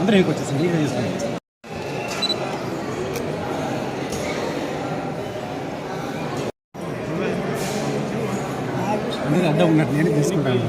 అందరూ మీకు వచ్చేసింది ఇక్కడ చేసుకోండి అందరూ అడ్డం ఉన్నట్టు నేను తీసుకుంటాను.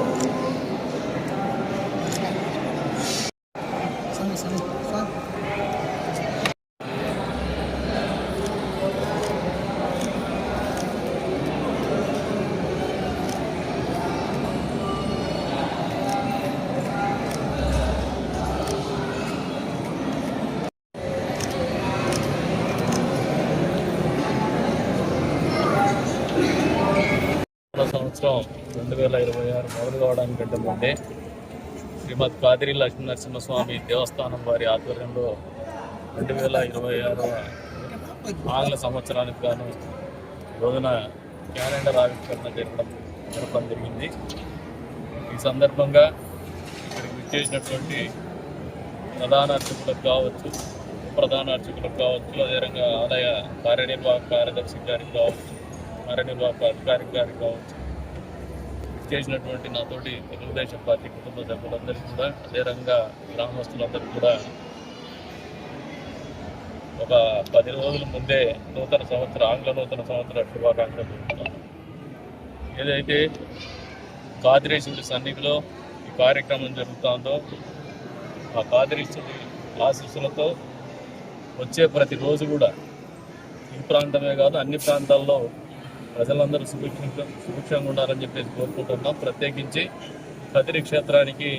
సంవత్సరం రెండు వేల ఇరవై ఆరు మొదలు కావడానికంటే ముందే శ్రీమద్ కాదిరి లక్ష్మీ నరసింహస్వామి దేవస్థానం వారి ఆధ్వర్యంలో రెండు వేల ఇరవై ఆరు ఆంగ్ల సంవత్సరానికి గాను రోజున క్యాలెండర్ ఆవిష్కరణ జరగడం జరపడం జరిగింది. ఈ సందర్భంగా ఇక్కడికి విచ్చేసినటువంటి ప్రధాన అర్చకులకు కావచ్చు ప్రధాన అర్చకులకు కావచ్చు అదేవిధంగా ఆలయ కార్యనిర్వాహక కార్యదర్శి గారికి కావచ్చు కార్యనిర్వాహక అధికారి గారికి కావచ్చు చేసినటువంటి నాతోటి తెలుగుదేశం పార్టీ కుటుంబ సభ్యులందరికీ కూడా అదే రంగా గ్రామస్తులందరికీ కూడా ఒక పది రోజుల ముందే నూతన సంవత్సర ఆంగ్ల నూతన సంవత్సర శుభాకాంక్షలు ఏదైతే కాదిరేశుడి సన్నిధిలో ఈ కార్యక్రమం జరుగుతుందో ఆ కాదిరేశుడి ఆశీస్సులతో వచ్చే ప్రతిరోజు కూడా ఈ ప్రాంతమే కాదు అన్ని ప్రాంతాల్లో ప్రజలందరూ సుభిక్షంగా సుభిక్షంగా ఉండాలని చెప్పేసి కోరుకుంటున్నాం. ప్రత్యేకించి కదిరి క్షేత్రానికి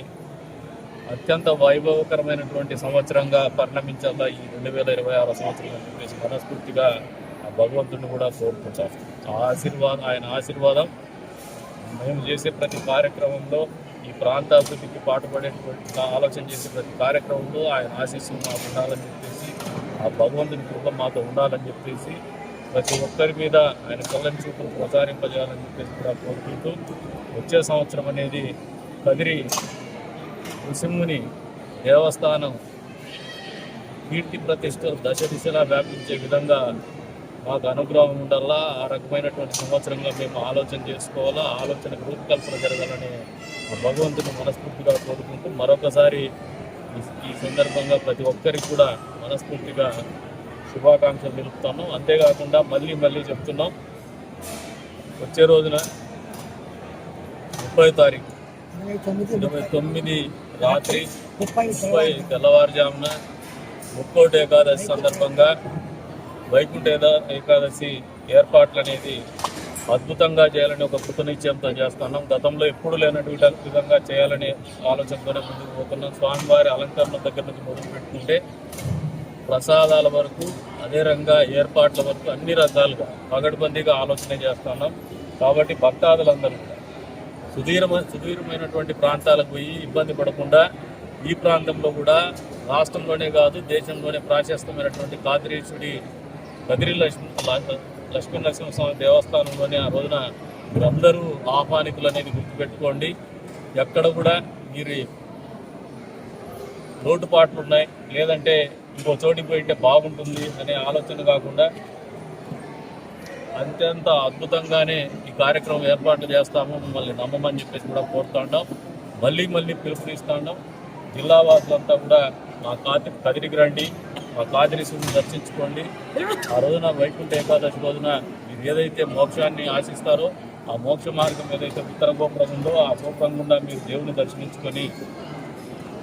అత్యంత వైభవకరమైనటువంటి సంవత్సరంగా పరిణమించాలా ఈ రెండు వేల ఇరవై ఆరో సంవత్సరం అని చెప్పేసి మనస్ఫూర్తిగా ఆ భగవంతుడిని కూడా కోరుకుంటాం ఆ ఆశీర్వాదం ఆయన ఆశీర్వాదం మేము చేసే ప్రతి కార్యక్రమంలో ఈ ప్రాంత అభివృద్ధికి పాటుపడేటువంటి ఆలోచన చేసే ప్రతి కార్యక్రమంలో ఆయన ఆశీస్సులు మాకు ఉండాలని చెప్పేసి ఆ భగవంతుని కృప మాతో ఉండాలని చెప్పేసి ప్రతి ఒక్కరి మీద ఆయన కళ్ళని చూపులు ప్రచారింపజేయాలని చెప్పేసి కూడా కోరుకుంటూ వచ్చే సంవత్సరం అనేది కదిరి నృసింహుని దేవస్థానం కీర్తి ప్రతిష్టలు దశ దిశలా వ్యాపించే విధంగా మాకు అనుగ్రహం ఉండాలా? ఆ రకమైనటువంటి సంవత్సరంగా మేము ఆలోచన చేసుకోవాలా? ఆలోచన రూపకల్పన జరగాలని భగవంతుని మనస్ఫూర్తిగా కోరుకుంటూ మరొకసారి ఈ సందర్భంగా ప్రతి ఒక్కరికి కూడా మనస్ఫూర్తిగా శుభాకాంక్షలు తెలుపుతాను అంతేకాకుండా మళ్ళీ మళ్ళీ చెప్తున్నాం. వచ్చే రోజున ముప్పై తారీఖు ఇరవై తొమ్మిది రాత్రి ముప్పై తెల్లవారుజామున ముక్కోటి ఏకాదశి సందర్భంగా వైకుంఠ ఏకాదశి ఏర్పాట్లు అనేది అద్భుతంగా చేయాలని ఒక కృతనిశ్చయంతో చేస్తున్నాం గతంలో ఎప్పుడు లేనటువంటి విధంగా చేయాలనే ఆలోచనతోనే ముందుకు పోతున్నాం. స్వామివారి అలంకరణ దగ్గర నుంచి మొదలు పెట్టుకుంటే ప్రసాదాల వరకు అదే రంగా ఏర్పాట్ల వరకు అన్ని రకాలుగా పగడ్బందీగా ఆలోచన చేస్తున్నాం. కాబట్టి భక్తాదులందరూ సుదీరమ సుదీరమైనటువంటి ప్రాంతాలకు పోయి ఇబ్బంది పడకుండా ఈ ప్రాంతంలో కూడా రాష్ట్రంలోనే కాదు దేశంలోనే ప్రాశస్తమైనటువంటి కాదిరీశుడి కదిరి లక్ష్మీ లక్ష్మీ నరసింహస్వామి దేవస్థానంలోనే ఆ రోజున మీరందరూ ఆహ్వానితులు అనేది గుర్తుపెట్టుకోండి. ఎక్కడ కూడా మీరు లోటుపాట్లు ఉన్నాయి లేదంటే ఇంకో చోటికి పోయింటే బాగుంటుంది అనే ఆలోచన కాకుండా అత్యంత అద్భుతంగానే ఈ కార్యక్రమం ఏర్పాటు చేస్తాము. మిమ్మల్ని నమ్మమని చెప్పేసి కూడా కోరుతాండాం మళ్ళీ మళ్ళీ పిలుపునిస్తాండాం జిల్లా వాసులంతా కూడా మా కాతి కదిరికి రండి. మా కాదిరిశివుని దర్శించుకోండి. ఆ రోజున వైకుంఠ ఏకాదశి రోజున మీరు ఏదైతే మోక్షాన్ని ఆశిస్తారో ఆ మోక్ష మార్గం ఏదైతే ఉత్తర గోపురం ఉందో ఆ గోపురం గుండా మీరు దేవుని దర్శించుకొని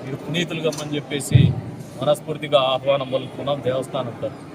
మీరు పునీతులుగా అని చెప్పేసి మనస్ఫూర్తిగా ఆహ్వానం పలుకున్నాం దేవస్థానం తరఫున.